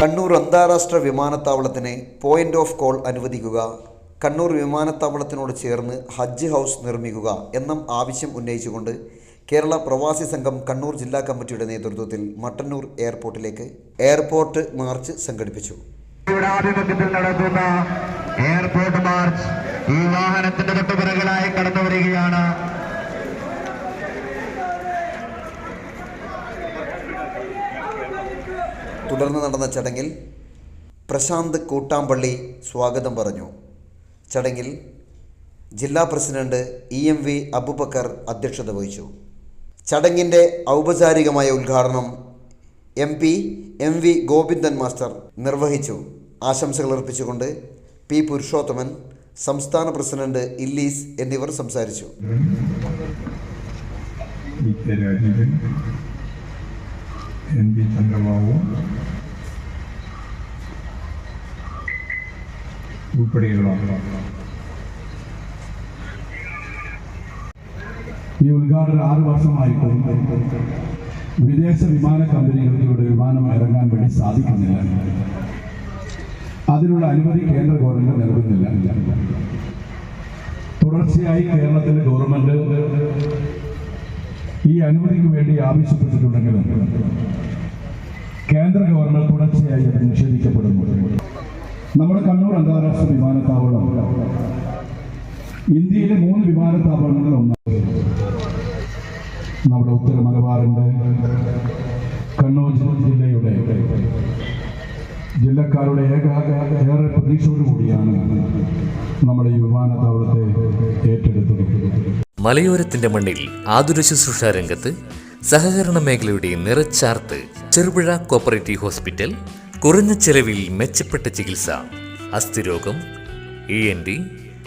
കണ്ണൂർ അന്താരാഷ്ട്ര വിമാനത്താവളത്തിന് point of call അനുവദിക്കുക. കണ്ണൂർ വിമാനത്താവളത്തിനോട് ചേർന്ന് ഹജ്ജ് ഹൗസ് നിർമ്മിക്കുക എന്ന ആവശ്യം ഉന്നയിച്ചുകൊണ്ട് കേരള പ്രവാസി സംഘം കണ്ണൂർ ജില്ലാ കമ്മിറ്റിയുടെ നേതൃത്വത്തിൽ മട്ടന്നൂർ എയർപോർട്ടിലേക്ക് എയർപോർട്ട് മാർച്ച് സംഘടിപ്പിച്ചു. എയർപോർട്ട് മാർച്ച് ഈ വാഹനത്തിന്റെ തൊട്ടുപിറകിലായി കടന്നു വരികയാണ് തുടർന്ന് നടന്ന ചടങ്ങിൽ പ്രശാന്ത് കൂട്ടാമ്പള്ളി സ്വാഗതം പറഞ്ഞു. ചടങ്ങിൽ ജില്ലാ president E M V Abubakar അധ്യക്ഷത വഹിച്ചു. ചടങ്ങിന്റെ ഔപചാരികമായ ഉദ്ഘാടനം M P M V Govindan master നിർവഹിച്ചു. ആശംസകൾ അർപ്പിച്ചുകൊണ്ട് പി പുരുഷോത്തമൻ സംസ്ഥാന പ്രസിഡന്റ് ഇല്ലീസ് എന്നിവർ സംസാരിച്ചു V K Rajeevan N P Chandrababu ഉൾപ്പെടെയുള്ള ഈ ഉദ്ഘാടനം ആറ് വർഷമായിട്ടും വിദേശ വിമാന കമ്പനികൾക്ക് ഇവിടെ വിമാനം ഇറങ്ങാൻ വേണ്ടി സാധിക്കുന്നില്ല. അതിനുള്ള അനുമതി കേന്ദ്ര ഗവൺമെന്റ് നൽകുന്നില്ല. തുടർച്ചയായി കേരളത്തിലെ ഗവൺമെന്റ് ഈ അനുമതിക്ക് വേണ്ടി ആവശ്യപ്പെട്ടിട്ടുണ്ടെങ്കിലും കേന്ദ്ര ഗവൺമെന്റ് തുടർച്ചയായി അത് നിഷേധിക്കപ്പെടുന്നു. നമ്മുടെ കണ്ണൂർ അന്താരാഷ്ട്ര വിമാനത്താവളം. ഇന്ത്യയിലെ മൂന്ന് വിമാനത്താവളങ്ങളിൽ ഒന്നാണ്. നമ്മുടെ ഉത്തര മലബാറിന്റെ കണ്ണൂർ ജില്ലയുടെ ജില്ലക്കാരുടെ ഏക ഏറെ പ്രതീക്ഷയോടുകൂടിയാണ് നമ്മുടെ ഈ വിമാനത്താവളത്തെ ഏറ്റെടുത്തത്. മലയോരത്തിന്റെ മണ്ണിൽ ആതുര ശുശ്രൂഷ രംഗത്ത് സഹകരണ മേഖലയുടെ നിറച്ചാർത്ത് ചെറുപുഴ കോപ്പറേറ്റീവ് ഹോസ്പിറ്റൽ കുറഞ്ഞ ചെലവിൽ മെച്ചപ്പെട്ട ചികിത്സ അസ്ഥിരോഗം E N T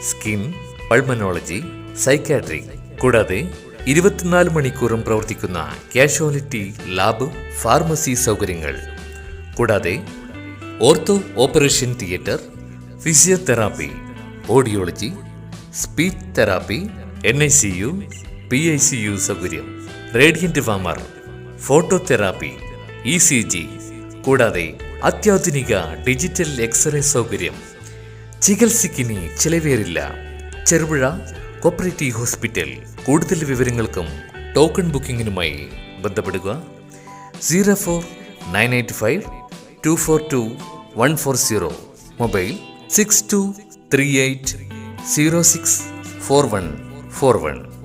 skin pulmonology psychiatry കൂടാതെ ഇരുപത്തിനാല് മണിക്കൂറും പ്രവർത്തിക്കുന്ന കാഷ്വാലിറ്റി ലാബ് ഫാർമസി സൗകര്യങ്ങൾ. കൂടാതെ ortho operation theatre physiotherapy audiology speech therapy N I C U P I C U സൗകര്യം. Radiant warmer phototherapy E C G കൂടാതെ അത്യാധുനിക ഡിജിറ്റൽ എക്സ്റേ സൗകര്യം. ചികിത്സയ്ക്കിനി ചിലവേറില്ല. Cherupuzha cooperative hospital. കൂടുതൽ വിവരങ്ങൾക്കും ടോക്കൺ ബുക്കിംഗിനുമായി ബന്ധപ്പെടുക. Zero four nine eight five two four two one four zero. Mobile six two three eight zero six four one four one.